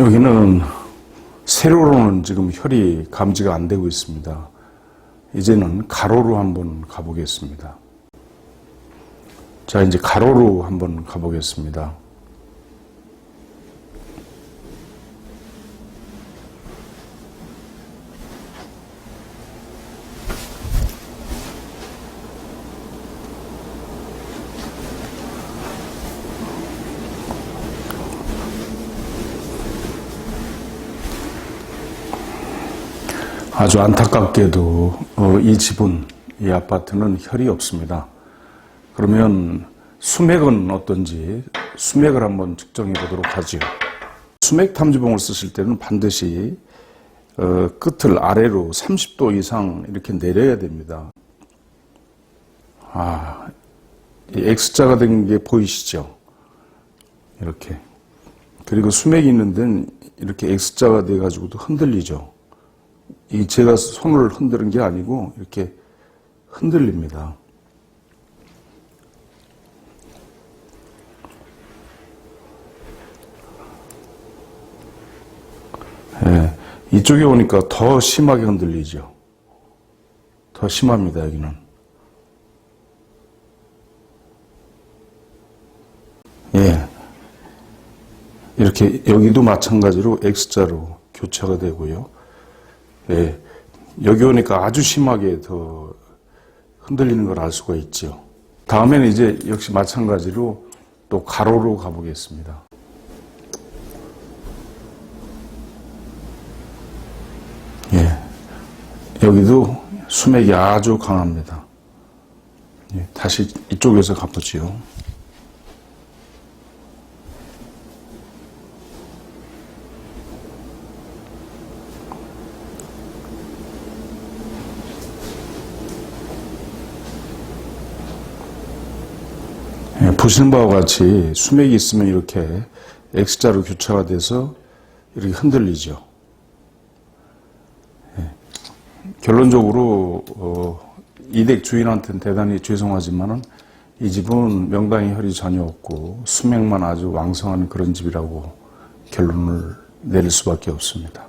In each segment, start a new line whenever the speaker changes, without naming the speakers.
여기는 세로로는 지금 혈이 감지가 안 되고 있습니다. 이제는 가로로 한번 가보겠습니다. 자, 이제 가로로 한번 가보겠습니다. 아주 안타깝게도 어, 이 집은 이 아파트는 혈이 없습니다. 그러면 수맥은 어떤지 수맥을 한번 측정해 보도록 하지요. 수맥 탐지봉을 쓰실 때는 반드시 어, 끝을 아래로 30도 이상 이렇게 내려야 됩니다. 아, 이 X자가 된 게 보이시죠? 이렇게. 그리고 수맥이 있는 데는 이렇게 X자가 돼가지고도 흔들리죠. 이 제가 손을 흔드는 게 아니고 이렇게 흔들립니다. 예, 이쪽에 오니까 더 심하게 흔들리죠. 더 심합니다, 여기는. 예. 이렇게, 여기도 마찬가지로 X자로 교차가 되고요. 예. 여기 오니까 아주 심하게 더 흔들리는 걸 알 수가 있죠. 다음에는 이제 역시 마찬가지로 또 가로로 가보겠습니다. 예. 여기도 수맥이 아주 강합니다. 예. 다시 이쪽에서 가보지요. 보시는 바와 같이 수맥이 있으면 이렇게 X자로 교차가 돼서 이렇게 흔들리죠. 예, 결론적으로 어, 이댁 주인한테는 대단히 죄송하지만은 이 집은 명당의 혈이 전혀 없고 수맥만 아주 왕성한 그런 집이라고 결론을 내릴 수밖에 없습니다.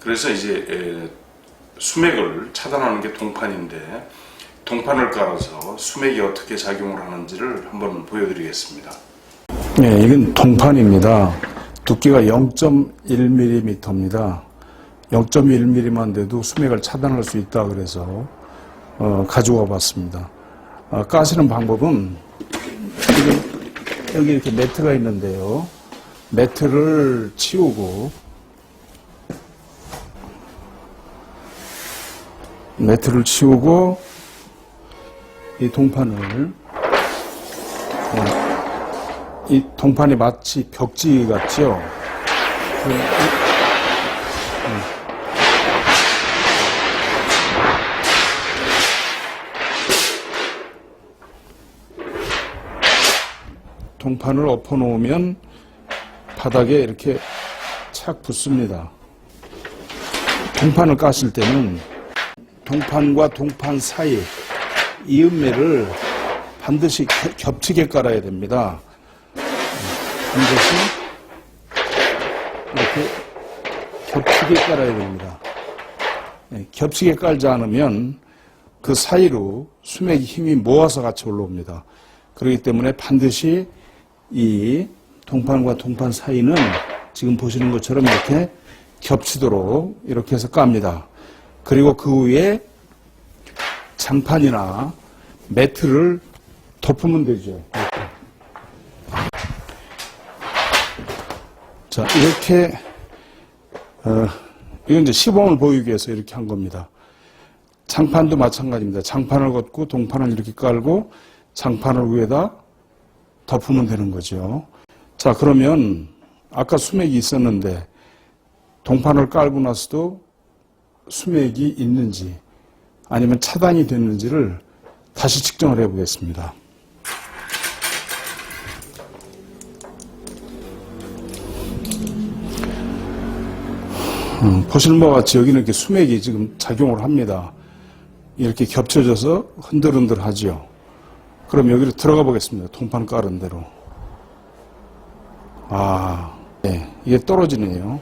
그래서 이제 수맥을 차단하는 게 동판인데 동판을 깔아서 수맥이 어떻게 작용을 하는지를 한번 보여드리겠습니다. 네, 이건 동판입니다. 두께가 0.1mm입니다. 0.1mm만 돼도 수맥을 차단할 수 있다 그래서 어, 가져와 봤습니다. 어, 까시는 방법은 여기 이렇게 매트가 있는데요. 매트를 치우고 매트를 치우고 이 동판을 어, 이 동판이 마치 벽지 같죠. 그, 이- 음. 동판을 엎어 놓으면 바닥에 이렇게 착 붙습니다. 동판을 까실 때는 동판과 동판 사이 이음매를 반드시 겨- 겹치게 깔아야 됩니다. 반드시 이렇게 겹치게 깔아야 됩니다. 네, 겹치게 깔지 않으면 그 사이로 수맥이 힘이 모아서 같이 올라옵니다. 그렇기 때문에 반드시 이 동판과 동판 사이는 지금 보시는 것처럼 이렇게 겹치도록 이렇게 해서 깝니다. 그리고 그 위에 장판이나 매트를 덮으면 되죠. 자, 이렇게, 어, 이건 이제 시범을 보이기 위해서 이렇게 한 겁니다. 장판도 마찬가지입니다. 장판을 걷고 동판을 이렇게 깔고 장판을 위에다 덮으면 되는 거죠. 자, 그러면 아까 수맥이 있었는데 동판을 깔고 나서도 수맥이 있는지 아니면 차단이 됐는지를 다시 측정을 해 보겠습니다. 음, 보시는 바와 같이 여기는 이렇게 수맥이 지금 작용을 합니다. 이렇게 겹쳐져서 흔들흔들 하죠. 그럼 여기로 들어가 보겠습니다. 동판 깔은 대로. 아, 네. 이게 떨어지네요.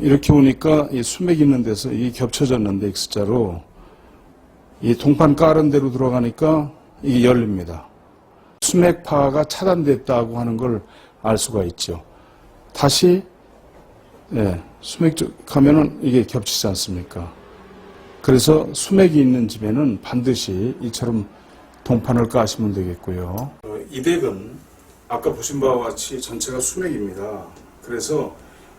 이렇게 오니까 이 수맥 있는 데서 이게 겹쳐졌는데 X자로 이 동판 깔은 대로 들어가니까 이게 열립니다. 수맥파가 차단됐다고 하는 걸 알 수가 있죠. 다시 예, 수맥 쪽 가면은 이게 겹치지 않습니까? 그래서 수맥이 있는 집에는 반드시 이처럼 동판을 까시면 되겠고요. 이 덱은 아까 보신 바와 같이 전체가 수맥입니다. 그래서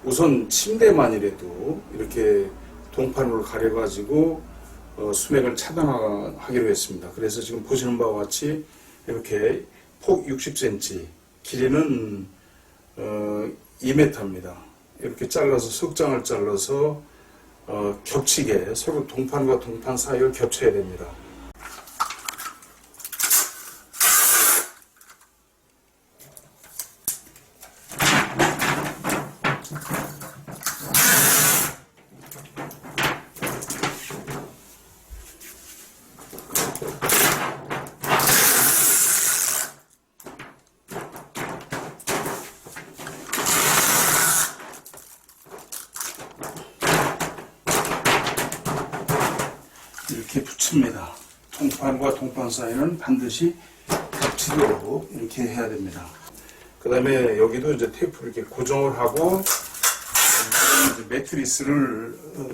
우선 침대만이라도 이렇게 동판으로 가려가지고 어, 수맥을 차단하기로 했습니다. 그래서 지금 보시는 바와 같이 이렇게 폭 60cm, 길이는 어, 2m입니다. 이렇게 잘라서 석장을 잘라서 어, 겹치게 서로 동판과 동판 사이를 겹쳐야 됩니다. 이렇게 붙입니다. 동판과 동판 사이는 반드시 겹치도록 이렇게 해야 됩니다. 그 다음에 여기도 이제 테이프를 이렇게 고정을 하고 매트리스를 어,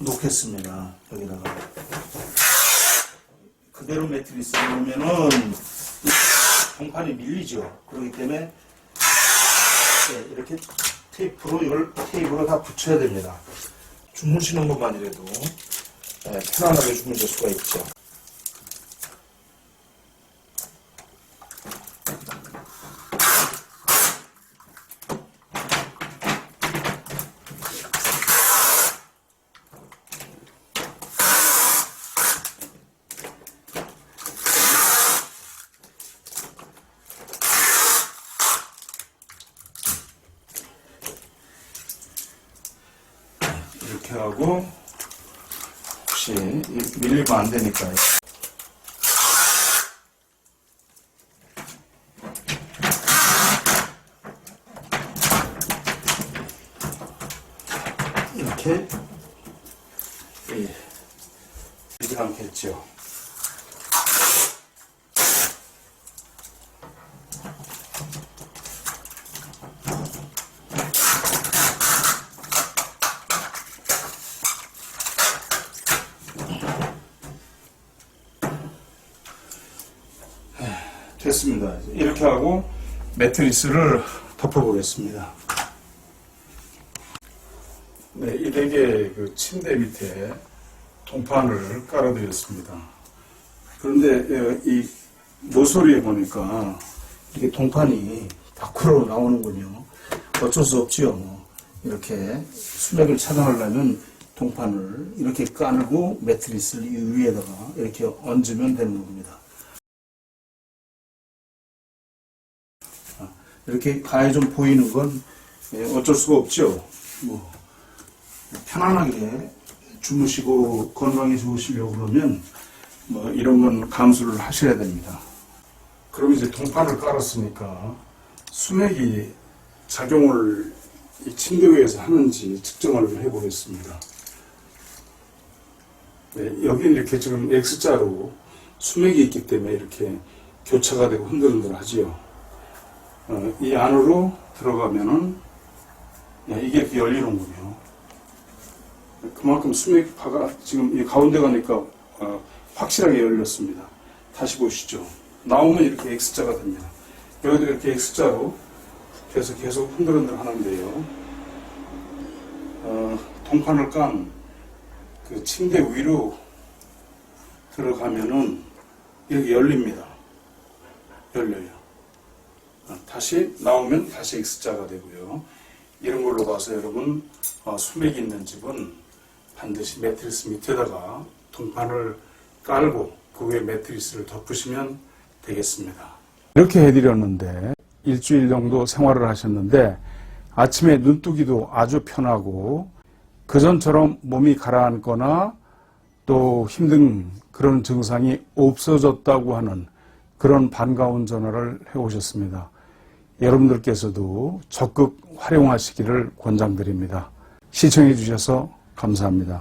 놓겠습니다. 여기다가 그대로 매트리스를 놓으면은 이 동판이 밀리죠. 그렇기 때문에 네, 이렇게 테이프로 이걸 테이프로 다 붙여야 됩니다. 주무시는 것만이라도 네, 편안하게 주무실 수가 있죠. 이렇게 하고 혹시 이- 밀리면 안 되니까요. 이렇게 예, 되지 않겠죠. 됐습니다. 이렇게 하고 매트리스를 덮어보겠습니다. 네, 이 댁의 그 침대 밑에 동판을 깔아드렸습니다. 그런데 어, 이 모서리에 보니까 이게 동판이 밖으로 나오는군요. 어쩔 수 없지요. 이렇게 수맥을 차단하려면 동판을 이렇게 까고 매트리스를 이 위에다가 이렇게 얹으면 되는 겁니다. 이렇게 가에 좀 보이는 건 예, 어쩔 수가 없죠. 뭐 편안하게 주무시고 건강에 좋으시려고 그러면 뭐 이런 건 감수를 하셔야 됩니다. 그럼 이제 동판을 깔았으니까 수맥이 작용을 이 침대 위에서 하는지 측정을 해보겠습니다. 네, 여기 이렇게 지금 X자로 수맥이 있기 때문에 이렇게 교차가 되고 흔들흔들 하지요. 어, 이 안으로 들어가면은 예, 이게 열리는군요. 그만큼 수맥파가 지금 이 가운데 가니까 어, 확실하게 열렸습니다. 다시 보시죠. 나오면 이렇게 X자가 됩니다. 여기도 이렇게 X자로 계속 계속 흔들흔들 하는데요. 어, 동판을 깐 그 침대 위로 들어가면은 이렇게 열립니다. 열려요. 어, 다시 나오면 다시 X자가 되고요. 이런 걸로 봐서 여러분 어, 수맥이 있는 집은 반드시 매트리스 밑에다가 동판을 깔고 그 위에 매트리스를 덮으시면 되겠습니다. 이렇게 해드렸는데 일주일 정도 생활을 하셨는데 아침에 눈뜨기도 아주 편하고 그전처럼 몸이 가라앉거나 또 힘든 그런 증상이 없어졌다고 하는 그런 반가운 전화를 해오셨습니다. 여러분들께서도 적극 활용하시기를 권장드립니다. 시청해 주셔서 감사합니다.